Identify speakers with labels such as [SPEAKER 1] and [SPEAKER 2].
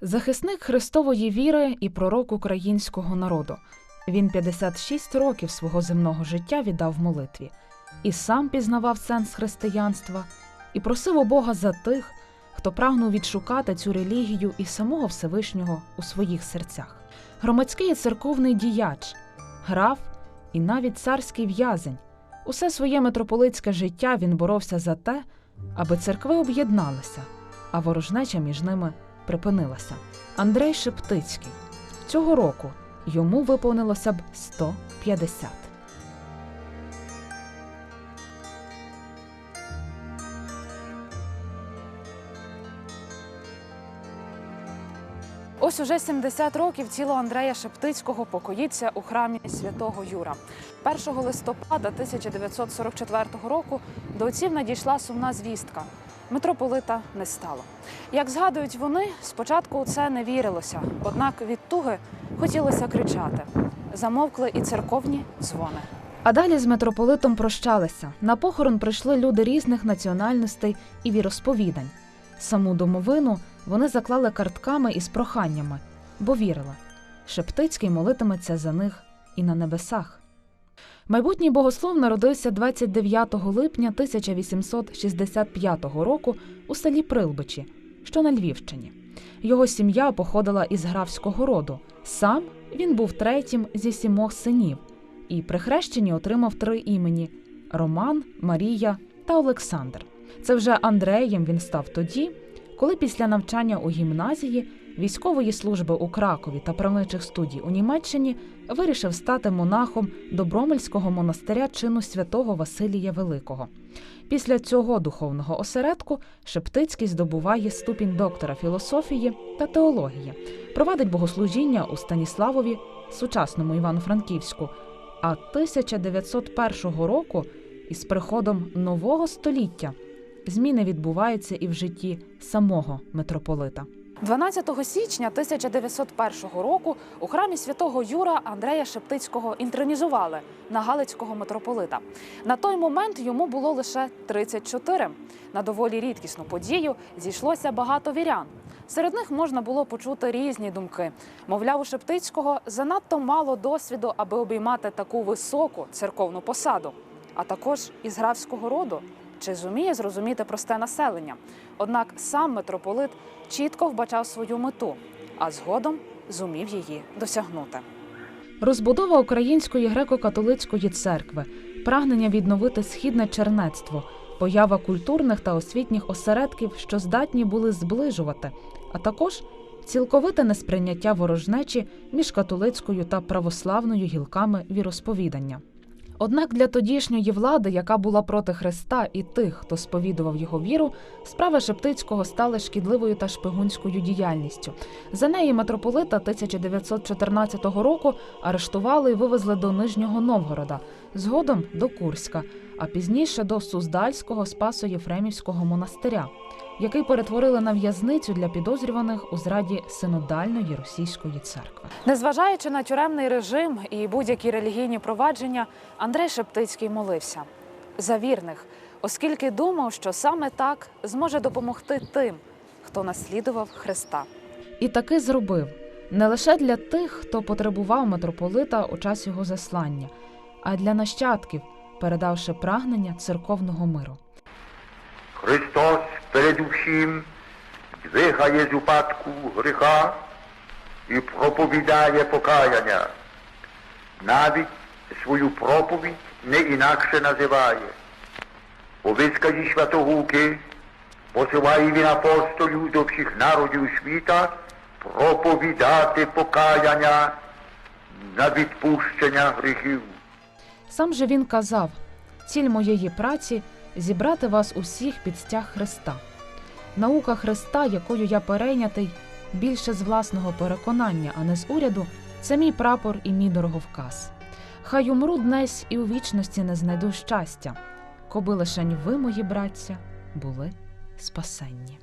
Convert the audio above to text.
[SPEAKER 1] Захисник Христової віри і пророк українського народу. Він 56 років свого земного життя віддав молитві, і сам пізнавав сенс християнства, і просив у Бога за тих, хто прагнув відшукати цю релігію і самого Всевишнього у своїх серцях. Громадський і церковний діяч, граф і навіть царський в'язень. Усе своє митрополитське життя він боровся за те, аби церкви об'єдналися, а ворожнеча між ними припинилася. Андрей Шептицький. Цього року йому виповнилося б 150. Ось уже 70 років тіло Андрея Шептицького покоїться у храмі святого Юра. 1 листопада 1944 року до отців надійшла сумна звістка. Митрополита не стало. Як згадують вони, спочатку у це не вірилося, однак від туги хотілося кричати. Замовкли і церковні дзвони. А далі з митрополитом прощалися. На похорон прийшли люди різних національностей і віросповідань. Саму домовину вони заклали картками із проханнями, бо вірили. Шептицький молитиметься за них і на небесах. Майбутній богослов народився 29 липня 1865 року у селі Прилбичі, що на Львівщині. Його сім'я походила із графського роду. Сам він був третім зі сімох синів і при хрещенні отримав три імені: Роман, Марія та Олександр. Це вже Андреєм він став тоді, коли після навчання у гімназії, військової служби у Кракові та правничих студій у Німеччині вирішив стати монахом Добромельського монастиря чину святого Василія Великого. Після цього духовного осередку Шептицький здобуває ступінь доктора філософії та теології, провадить богослужіння у Станіславові, сучасному Івано-Франківську. А 1901 року, із приходом нового століття, зміни відбуваються і в житті самого митрополита. 12 січня 1901 року у храмі святого Юра Андрея Шептицького інтронізували на Галицького митрополита. На той момент йому було лише 34. На доволі рідкісну подію зійшлося багато вірян. Серед них можна було почути різні думки. Мовляв, у Шептицького занадто мало досвіду, аби обіймати таку високу церковну посаду, а також із графського роду. Чи зуміє зрозуміти просте населення? Однак сам митрополит чітко вбачав свою мету, а згодом зумів її досягнути. Розбудова української греко-католицької церкви, прагнення відновити східне чернецтво, поява культурних та освітніх осередків, що здатні були зближувати, а також цілковите несприйняття ворожнечі між католицькою та православною гілками віросповідання. Однак для тодішньої влади, яка була проти Христа і тих, хто сповідував його віру, справи Шептицького стали шкідливою та шпигунською діяльністю. За неї митрополита 1914 року арештували і вивезли до Нижнього Новгорода, згодом до Курська, а пізніше до Суздальського Спасо-Єфремівського монастиря, який перетворили на в'язницю для підозрюваних у зраді синодальної російської церкви. Незважаючи на тюремний режим і будь-які релігійні провадження, Андрей Шептицький молився за вірних, оскільки думав, що саме так зможе допомогти тим, хто наслідував Христа. І таки зробив не лише для тих, хто потребував митрополита у час його заслання, а для нащадків, передавши прагнення церковного миру.
[SPEAKER 2] Христос передусім двигає з упадку гріха і проповідає покаяння. Навіть свою проповідь не інакше називає. У висказі Святогуки посилає він апостолів до всіх народів світа проповідати покаяння на відпущення гріхів.
[SPEAKER 1] Сам же він казав: ціль моєї праці зібрати вас усіх під стяг Христа. Наука Христа, якою я перейнятий, більше з власного переконання, а не з уряду, це мій прапор і мій дороговказ. Хай умру днесь і у вічності не знайду щастя, коби лишень ви, мої братця, були спасенні.